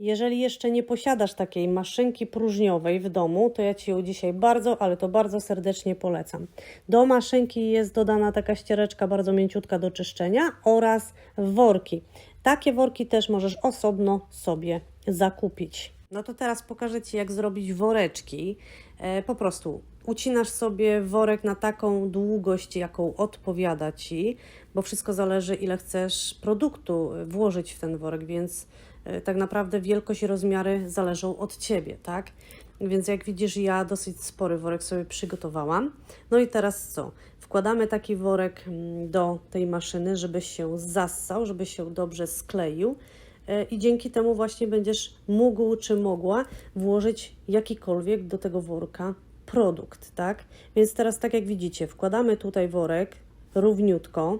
Jeżeli jeszcze nie posiadasz takiej maszynki próżniowej w domu, to ja Ci ją dzisiaj bardzo, ale to bardzo serdecznie polecam. Do maszynki jest dodana taka ściereczka bardzo mięciutka do czyszczenia oraz worki. Takie worki też możesz osobno sobie zakupić. No to teraz pokażę Ci, jak zrobić woreczki. E, po prostu ucinasz sobie worek na taką długość, jaką odpowiada Ci, bo wszystko zależy, ile chcesz produktu włożyć w ten worek, więc tak naprawdę wielkość i rozmiary zależą od Ciebie, tak? Więc jak widzisz, ja dosyć spory worek sobie przygotowałam. No i teraz co? Wkładamy taki worek mm, do tej maszyny, żeby się zassał, żeby się dobrze skleił e, i dzięki temu właśnie będziesz mógł czy mogła włożyć jakikolwiek do tego worka produkt, tak? Więc teraz tak jak widzicie, wkładamy tutaj worek równiutko,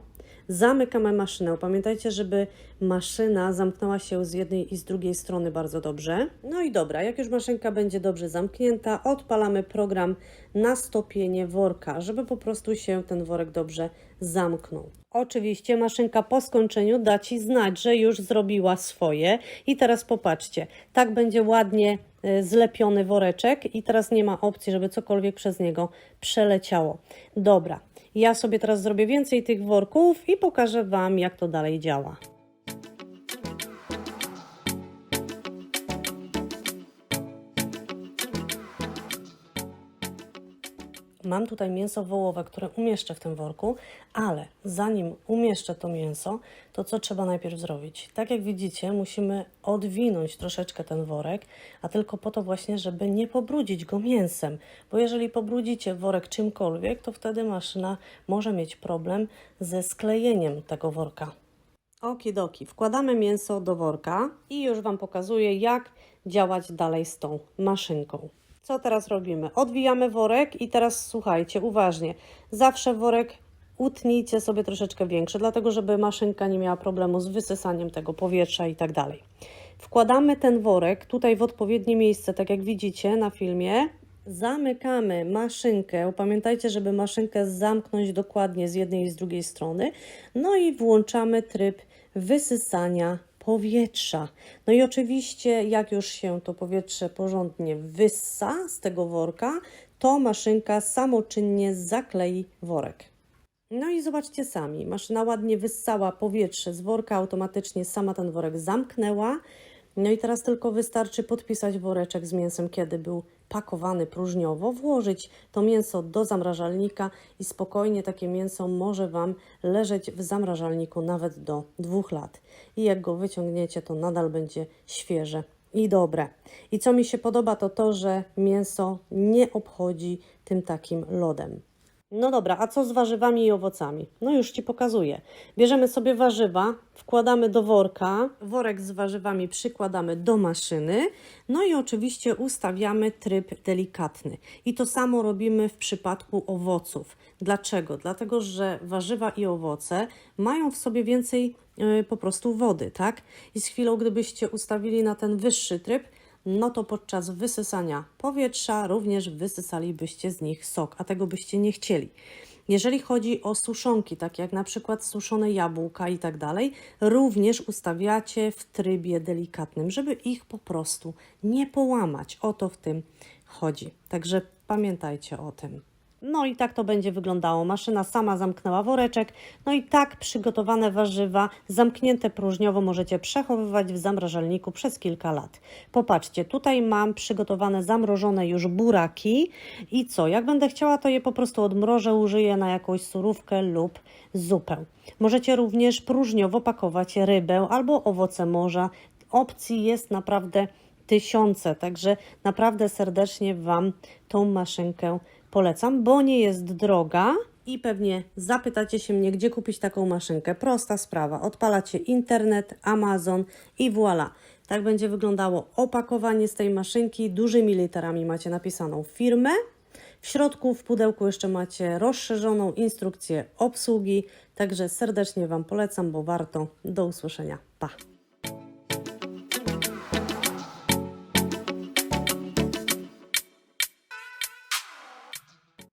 zamykamy maszynę. Pamiętajcie, żeby maszyna zamknęła się z jednej i z drugiej strony bardzo dobrze. No i dobra, jak już maszynka będzie dobrze zamknięta, odpalamy program na stopienie worka, żeby po prostu się ten worek dobrze zamknął. Oczywiście maszynka po skończeniu da Ci znać, że już zrobiła swoje. I teraz popatrzcie, tak będzie ładnie y, zlepiony woreczek i teraz nie ma opcji, żeby cokolwiek przez niego przeleciało. Dobra, ja sobie teraz zrobię więcej tych worków i pokażę Wam, jak to dalej działa. Mam tutaj mięso wołowe, które umieszczę w tym worku, ale zanim umieszczę to mięso, to co trzeba najpierw zrobić? Tak jak widzicie, musimy odwinąć troszeczkę ten worek, a tylko po to właśnie, żeby nie pobrudzić go mięsem, bo jeżeli pobrudzicie worek czymkolwiek, to wtedy maszyna może mieć problem ze sklejeniem tego worka. Okidoki, wkładamy mięso do worka i już Wam pokazuję, jak działać dalej z tą maszynką. Co teraz robimy? Odwijamy worek i teraz słuchajcie, uważnie. Zawsze worek utnijcie sobie troszeczkę większy, dlatego żeby maszynka nie miała problemu z wysysaniem tego powietrza i tak dalej. Wkładamy ten worek tutaj w odpowiednie miejsce, tak jak widzicie na filmie. Zamykamy maszynkę. Pamiętajcie, żeby maszynkę zamknąć dokładnie z jednej i z drugiej strony. No i włączamy tryb wysysania powietrza. No i oczywiście, jak już się to powietrze porządnie wyssa z tego worka, to maszynka samoczynnie zaklei worek. No i zobaczcie sami, maszyna ładnie wyssała powietrze z worka, automatycznie sama ten worek zamknęła. No i teraz tylko wystarczy podpisać woreczek z mięsem, kiedy był pakowany próżniowo, włożyć to mięso do zamrażalnika i spokojnie takie mięso może Wam leżeć w zamrażalniku nawet do dwóch lat. I jak go wyciągniecie, to nadal będzie świeże i dobre. I co mi się podoba, to to, że mięso nie obchodzi tym takim lodem. No dobra, a co z warzywami i owocami? No już Ci pokazuję. Bierzemy sobie warzywa, wkładamy do worka, worek z warzywami przykładamy do maszyny, no i oczywiście ustawiamy tryb delikatny. I to samo robimy w przypadku owoców. Dlaczego? Dlatego, że warzywa i owoce mają w sobie więcej yy, po prostu wody, tak? I z chwilą, gdybyście ustawili na ten wyższy tryb, no to podczas wysysania powietrza również wysysalibyście z nich sok, a tego byście nie chcieli. Jeżeli chodzi o suszonki, takie jak na przykład suszone jabłka i tak dalej, również ustawiacie w trybie delikatnym, żeby ich po prostu nie połamać. O to w tym chodzi. Także pamiętajcie o tym. No i tak to będzie wyglądało. Maszyna sama zamknęła woreczek. No i tak przygotowane warzywa, zamknięte próżniowo, możecie przechowywać w zamrażalniku przez kilka lat. Popatrzcie, tutaj mam przygotowane zamrożone już buraki. I co? Jak będę chciała, to je po prostu odmrożę, użyję na jakąś surówkę lub zupę. Możecie również próżniowo pakować rybę albo owoce morza. Opcji jest naprawdę tysiące, także naprawdę serdecznie Wam tą maszynkę polecam, bo nie jest droga i pewnie zapytacie się mnie, gdzie kupić taką maszynkę. Prosta sprawa. Odpalacie internet, Amazon i voilà. Tak będzie wyglądało opakowanie z tej maszynki. Dużymi literami macie napisaną firmę. W środku w pudełku jeszcze macie rozszerzoną instrukcję obsługi. Także serdecznie Wam polecam, bo warto. Do usłyszenia. Pa!